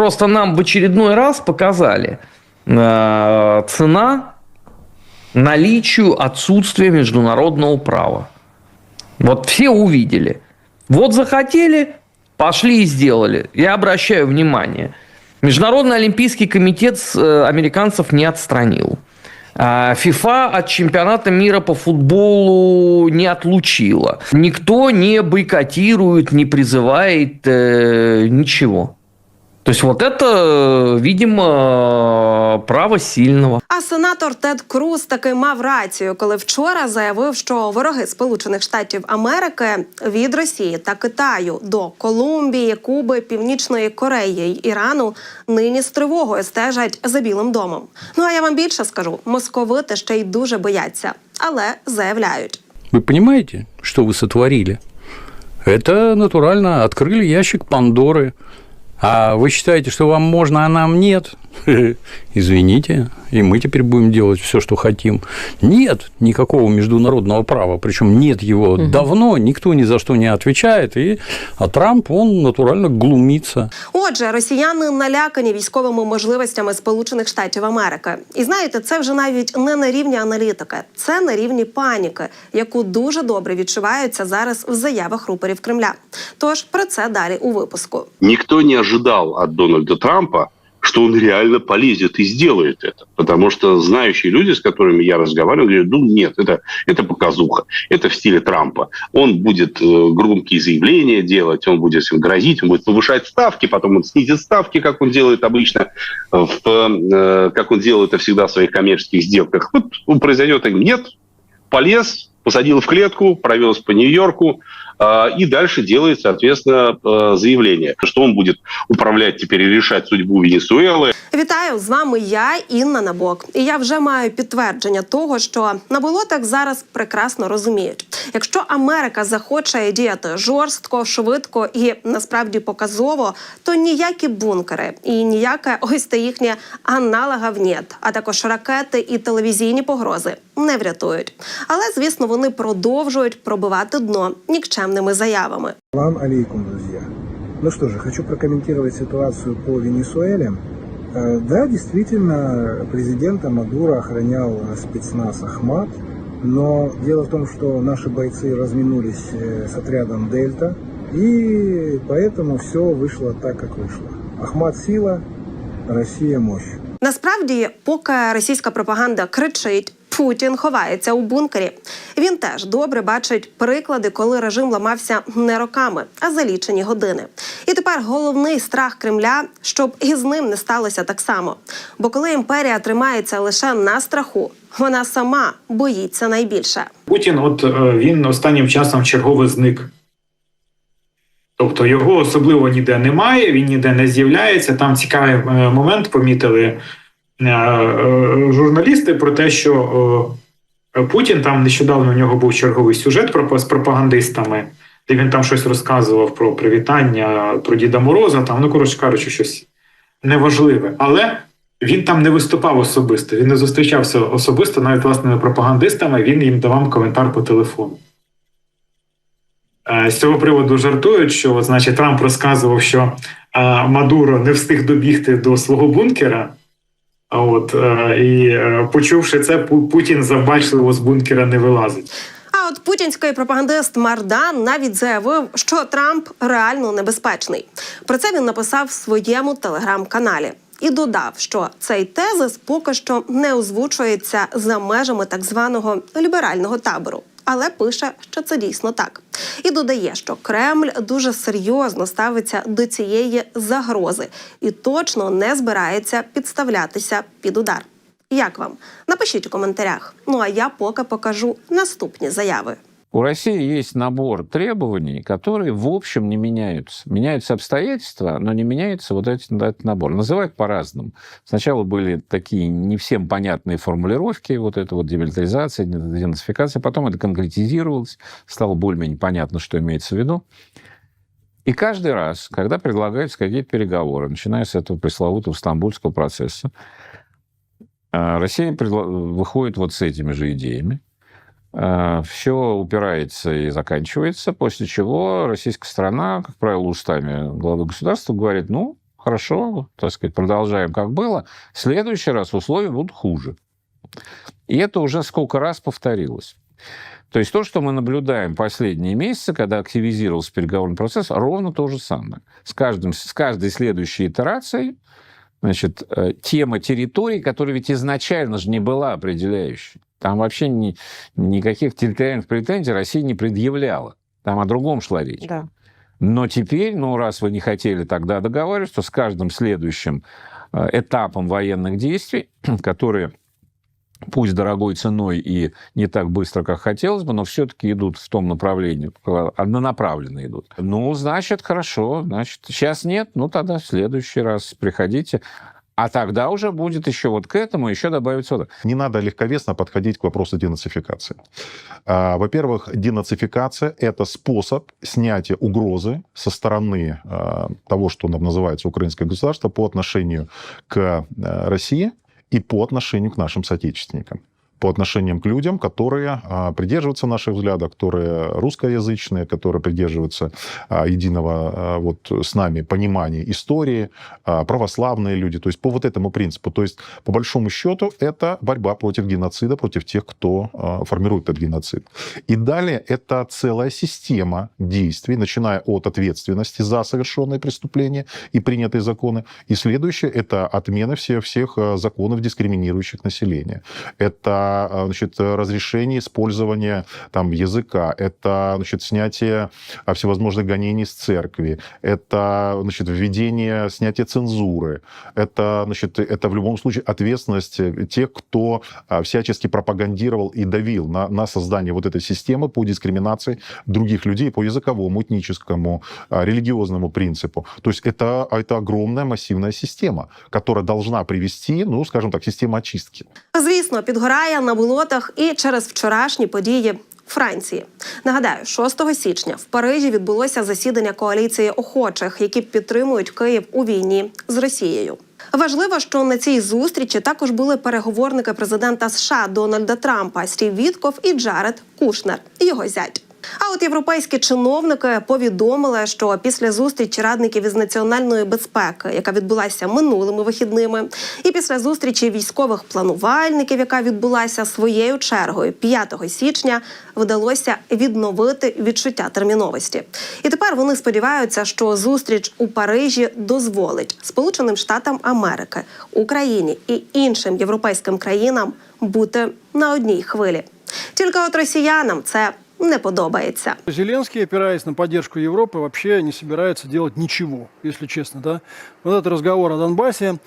просто нам в очередной раз показали э, цена наличию отсутствия международного права. Вот все увидели. Вот захотели, пошли и сделали. Я обращаю внимание. Международный олимпийский комитет э, американцев не отстранил. ФИФА от чемпионата мира по футболу не отлучила. Никто не бойкотирует, не призывает э, ничего. То есть вот это, видимо, право сильного. А сенатор Тед Круз таки мав рацію, коли вчора заявив, що вороги Сполучених Штатів Америки від Росії та Китаю до Колумбії, Куби, Північної Кореї й Ірану нині з тривогою стежать за Білим домом. Ну а я вам більше скажу: московити ще й дуже бояться, але заявляють. Вы понимаете, что вы сотворили? Это натурально открыли ящик Пандоры. А вы считаете, что вам можно, а нам нет? Извините, и мы теперь будем делать все, что хотим. Нет никакого международного права, причем нет его угу. давно, никто ни за что не отвечает, и, а Трамп, он натурально глумится. Отже, росіяни налякані військовими можливостями Сполучених Штатів Америки. І знаєте, це вже навіть не на рівні аналітики, це на рівні паніки, яку дуже добре відчувається зараз в заявах рупорів Кремля. Тож про це далі у випуску. Ніхто не ожидал от Дональда Трампа что он реально полезет и сделает это. Потому что знающие люди, с которыми я разговаривал, говорят, ну нет, это, это показуха, это в стиле Трампа. Он будет э, громкие заявления делать, он будет всем грозить, он будет повышать ставки, потом он снизит ставки, как он делает обычно, в, э, как он делает это всегда в своих коммерческих сделках. Вот произойдет, нет, полез, посадил в клетку, провез по Нью-Йорку, и дальше делает, соответственно, заявление, что он будет управлять теперь и решать судьбу Венесуэлы. Вітаю з вами. Я Інна Набок, і я вже маю підтвердження того, що на болотах зараз прекрасно розуміють, якщо Америка захоче діяти жорстко, швидко і насправді показово, то ніякі бункери і ніяке ось те їхнє аналога НЕТ, а також ракети і телевізійні погрози не врятують. Але звісно, вони продовжують пробивати дно нікчемними заявами. Вам алейкум, друзья. Ну что же, хочу прокомментировать ситуацию по Венесуэле. Э, да, действительно, президента Мадуро охранял спецназ Ахмат, но дело в том, что наши бойцы разминулись э, с отрядом Дельта, и поэтому все вышло так, как вышло. Ахмат сила, Росія мощь. Насправді, поки російська пропаганда кричить, Путін ховається у бункері. Він теж добре бачить приклади, коли режим ламався не роками, а за лічені години. І тепер головний страх Кремля, щоб із ним не сталося так само. Бо коли імперія тримається лише на страху, вона сама боїться найбільше. Путін, от е, він останнім часом черговий зник. Тобто його особливо ніде немає, він ніде не з'являється. Там цікавий е, момент помітили журналісти про те, що е, Путін там нещодавно у нього був черговий сюжет про з пропагандистами, де він там щось розказував про привітання, про Діда Мороза. Там, ну коротше кажучи, щось неважливе. Але він там не виступав особисто, він не зустрічався особисто навіть власними пропагандистами. Він їм давав коментар по телефону. З цього приводу жартують, що, от, значить, Трамп розказував, що Мадуро не встиг добігти до свого бункера. От е, і е, почувши це, Путін завбачливо з бункера не вилазить. А от путінський пропагандист Мардан навіть заявив, що Трамп реально небезпечний. Про це він написав в своєму телеграм-каналі і додав, що цей тезис поки що не озвучується за межами так званого ліберального табору але пише, що це дійсно так. І додає, що Кремль дуже серйозно ставиться до цієї загрози і точно не збирається підставлятися під удар. Як вам? Напишіть у коментарях. Ну а я поки покажу наступні заяви. У России есть набор требований, которые в общем не меняются. Меняются обстоятельства, но не меняется вот этот, этот набор. Называют по-разному. Сначала были такие не всем понятные формулировки, вот это вот демилитаризация, денацификация, потом это конкретизировалось, стало более-менее понятно, что имеется в виду. И каждый раз, когда предлагаются какие-то переговоры, начиная с этого пресловутого стамбульского процесса, э, Россия выходит вот с этими же идеями, все упирается и заканчивается, после чего российская страна, как правило, устами главы государства говорит, ну, хорошо, так сказать, продолжаем как было. В следующий раз условия будут хуже. И это уже сколько раз повторилось. То есть то, что мы наблюдаем последние месяцы, когда активизировался переговорный процесс, ровно то же самое. С, каждым, с каждой следующей итерацией значит, э, тема территории, которая ведь изначально же не была определяющей. Там вообще ни, никаких территориальных претензий Россия не предъявляла. Там о другом шла речь. Да. Но теперь, ну, раз вы не хотели тогда договариваться, то с каждым следующим э, этапом военных действий, которые пусть дорогой ценой и не так быстро, как хотелось бы, но все-таки идут в том направлении, однонаправленно идут. Ну, значит, хорошо, значит, сейчас нет, ну, тогда в следующий раз приходите. А тогда уже будет еще вот к этому еще добавиться вот. Не надо легковесно подходить к вопросу денацификации. А, Во-первых, денацификация – это способ снятия угрозы со стороны а, того, что нам называется украинское государство, по отношению к а, России и по отношению к нашим соотечественникам по отношениям к людям, которые а, придерживаются наших взглядов, которые русскоязычные, которые придерживаются а, единого а, вот с нами понимания истории, православные люди. То есть по вот этому принципу. То есть по большому счету это борьба против геноцида, против тех, кто формирует этот геноцид. И далее это целая система действий, начиная от ответственности за совершенные преступления и принятые законы. И следующее это отмена всех, всех законов, дискриминирующих население. Это а, значит, разрешение использования там, языка, это значит, снятие а, всевозможных гонений с церкви, это значит, введение, снятие цензуры, это, значит, это в любом случае ответственность тех, кто а, всячески пропагандировал и давил на, на создание вот этой системы по дискриминации других людей по языковому, этническому, а, религиозному принципу. То есть это, это огромная массивная система, которая должна привести, ну, скажем так, система очистки. Звісно, підгорає на болотах і через вчорашні події. Франції нагадаю, 6 січня в Парижі відбулося засідання коаліції охочих, які підтримують Київ у війні з Росією. Важливо, що на цій зустрічі також були переговорники президента США Дональда Трампа Стів Вітков і Джаред Кушнер, його зять. А от європейські чиновники повідомили, що після зустрічі радників із національної безпеки, яка відбулася минулими вихідними, і після зустрічі військових планувальників, яка відбулася своєю чергою 5 січня, вдалося відновити відчуття терміновості. І тепер вони сподіваються, що зустріч у Парижі дозволить Сполученим Штатам Америки, Україні і іншим європейським країнам бути на одній хвилі. Тільки от росіянам це не подобається. Зеленский, опираясь на поддержку Европы, вообще не собирается делать ничего, если честно, да. Вот этот разговор о Донбассе,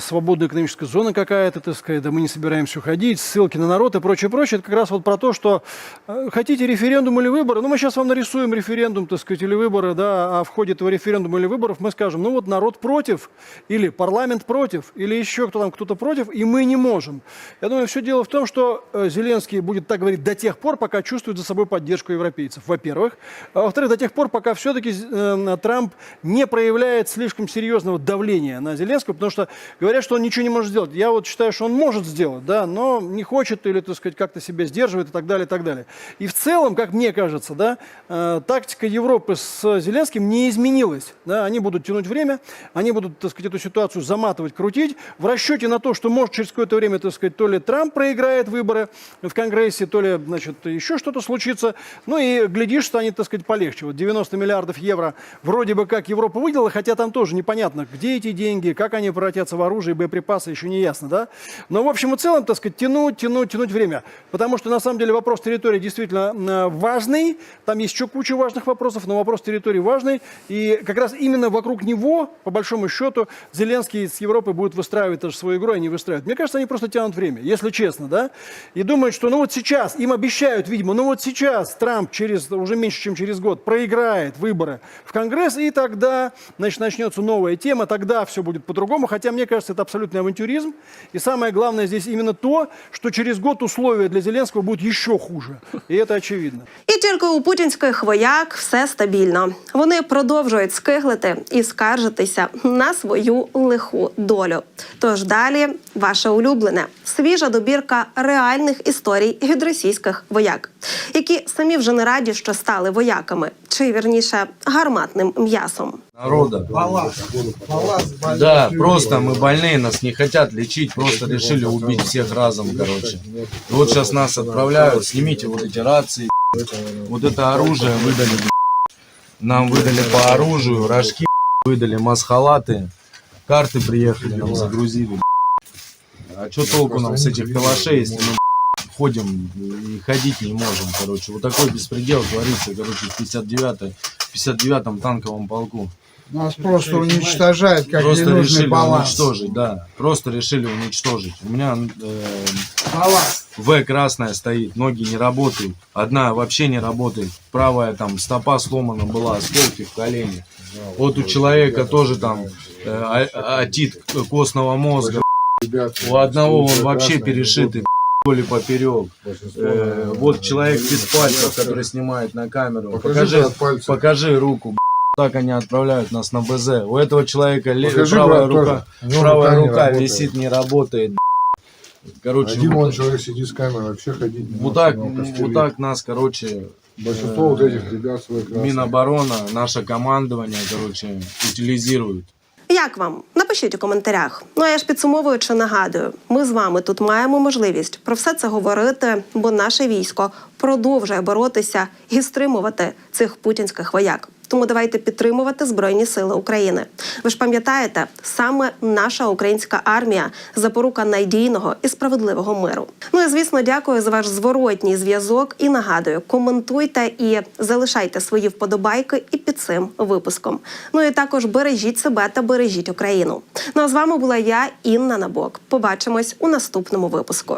свободная экономическая зона какая-то, так сказать, да мы не собираемся уходить, ссылки на народ и прочее, прочее, это как раз вот про то, что э, хотите референдум или выборы, ну мы сейчас вам нарисуем референдум, так сказать, или выборы, да, а в ходе этого референдума или выборов мы скажем, ну вот народ против, или парламент против, или еще кто там, кто-то против, и мы не можем. Я думаю, все дело в том, что э, Зеленский будет так говорить до тех пор, пока чувствует за собой поддержку европейцев, во-первых. А во-вторых, до тех пор, пока все-таки э, Трамп не проявляет слишком серьезного давления на Зеленского, потому что говорят, что он ничего не может сделать. Я вот считаю, что он может сделать, да, но не хочет или, так сказать, как-то себя сдерживает и так далее, и так далее. И в целом, как мне кажется, да, э, тактика Европы с Зеленским не изменилась. Да, они будут тянуть время, они будут, так сказать, эту ситуацию заматывать, крутить в расчете на то, что может через какое-то время, так сказать, то ли Трамп проиграет выборы в Конгрессе, то ли, значит, еще что-то случится. Ну и, глядишь, станет, так сказать, полегче. Вот 90 миллиардов евро вроде бы как Европа выделила, хотя там тоже непонятно, где эти деньги, как они превратятся в оружие и боеприпасы, еще не ясно, да? Но, в общем и целом, так сказать, тянуть, тянуть, тянуть время. Потому что, на самом деле, вопрос территории действительно важный. Там есть еще куча важных вопросов, но вопрос территории важный. И как раз именно вокруг него, по большому счету, Зеленский с Европой будет выстраивать тоже свою игру, они выстраивают. Мне кажется, они просто тянут время, если честно, да? И думают, что ну вот сейчас, им обещают, видимо, ну вот сейчас Трамп через, уже меньше, чем через год проиграет выборы в Конгресс, и тогда, значит, начнется новая тема, тогда все будет по-другому. Хотя, мне кажется, это абсолютный авантюризм. И самое главное здесь именно то, что через год условия для Зеленского будут еще хуже. И это очевидно. І тільки у путінських вояк все стабільно. Вони продовжують скиглити і скаржитися на свою лиху долю. Тож далі ваше улюблене свіжа добірка реальних історій від російських вояк, які самі вже не раді, що стали вояками, чи вірніше гарматним м'ясом. Народа. Да, просто мы больные, нас не хотят лечить, просто решили убить всех разом, короче. И вот сейчас нас отправляют, снимите вот эти рации, вот это оружие выдали, нам выдали по оружию, рожки выдали, масхалаты, карты приехали, нам загрузили. А что толку нам с этих калашей, если мы ходим и ходить не можем, короче. Вот такой беспредел творится, короче, в 59 59-м танковом полку. Нас просто уничтожают, как Просто ненужный решили баланс. уничтожить, да. Просто решили уничтожить. У меня э, Баланс. В красная стоит, ноги не работают. Одна вообще не работает. Правая там стопа сломана была, осколки в колене. Вот у человека тоже там э, а- отит костного мозга. У одного он вообще перешитый ли поперек. Э, вот человек без пальцев, который снимает на камеру. Покажи, покажи руку. Так они отправляют нас на БЗ. У этого человека ле- Покажи, правая брат, рука, тоже. правая Ну, рука не рука работает. висит, не работает. Короче, Один вот, он человек сидит с камерой, вообще ходить не вот может, так, его вот костыли. так нас, короче, Большинство э, вот этих ребят своих красных. Миноборона, наше командование, короче, утилизирует. Як вам? Напишіть у коментарях. Ну а я ж підсумовуючи, нагадую, ми з вами тут маємо можливість про все це говорити, бо наше військо продовжує боротися і стримувати цих путінських вояк. Тому давайте підтримувати Збройні Сили України. Ви ж пам'ятаєте, саме наша українська армія запорука надійного і справедливого миру. Ну і звісно, дякую за ваш зворотній зв'язок. І нагадую, коментуйте і залишайте свої вподобайки і під цим випуском. Ну і також бережіть себе та бережіть Україну. Ну а з вами була я, Інна Набок. Побачимось у наступному випуску.